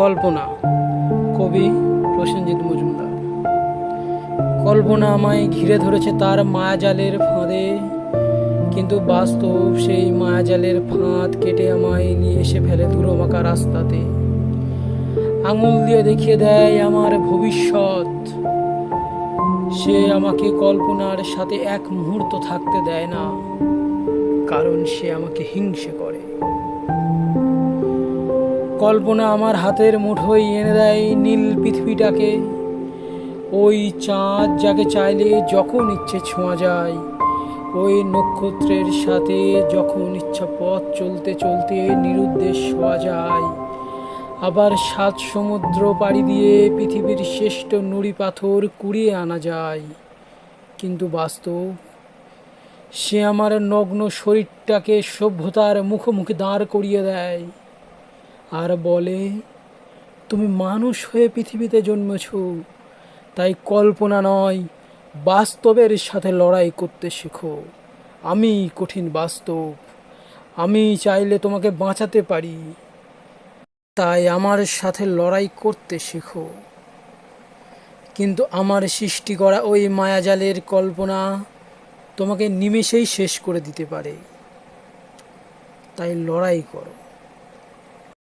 কল্পনা, কবি প্রসেনজিৎ মজুমদার। কল্পনা আমায় ঘিরে ধরেছে তার মায়াজালের ফাঁদে, কিন্তু বাস্তব সেই মায়াজালের ফাঁদ কেটে আমায় নিয়ে এসে ফেলে দুরমাকা রাস্তাতে। আঙুল দিয়ে দেখিয়ে দেয় আমার ভবিষ্যৎ। সে আমাকে কল্পনার সাথে এক মুহূর্ত থাকতে দেয় না, কারণ সে আমাকে হিংসে করে। কল্পনা আমার হাতের মুঠোয় এনে দেয় নীল পৃথিবীটাকে। ওই চাঁদ যাকে চাইলে যখন ইচ্ছে ছোঁয়া যায়, ওই নক্ষত্রের সাথে যখন ইচ্ছা পথ চলতে চলতে নিরুদ্দেশ শোয়া যায়। আবার সাত সমুদ্র পাড়ি দিয়ে পৃথিবীর শ্রেষ্ঠ নুড়ি পাথর কুড়িয়ে আনা যায়। কিন্তু বাস্তব, সে আমার নগ্ন শরীরটাকে সভ্যতার মুখোমুখি দাঁড় করিয়ে দেয়। আর বলে, তুমি মানুষ হয়ে পৃথিবীতে জন্মেছ। তাই কল্পনা নয়, বাস্তবের সাথে লড়াই করতে শেখো। আমি কঠিন বাস্তব। আমি চাইলে তোমাকে বাঁচাতে পারি। তাই আমার সাথে লড়াই করতে শেখো। কিন্তু আমার সৃষ্টি করা ওই মায়াজালের কল্পনা তোমাকে নিমেষেই শেষ করে দিতে পারে। তাই লড়াই করো।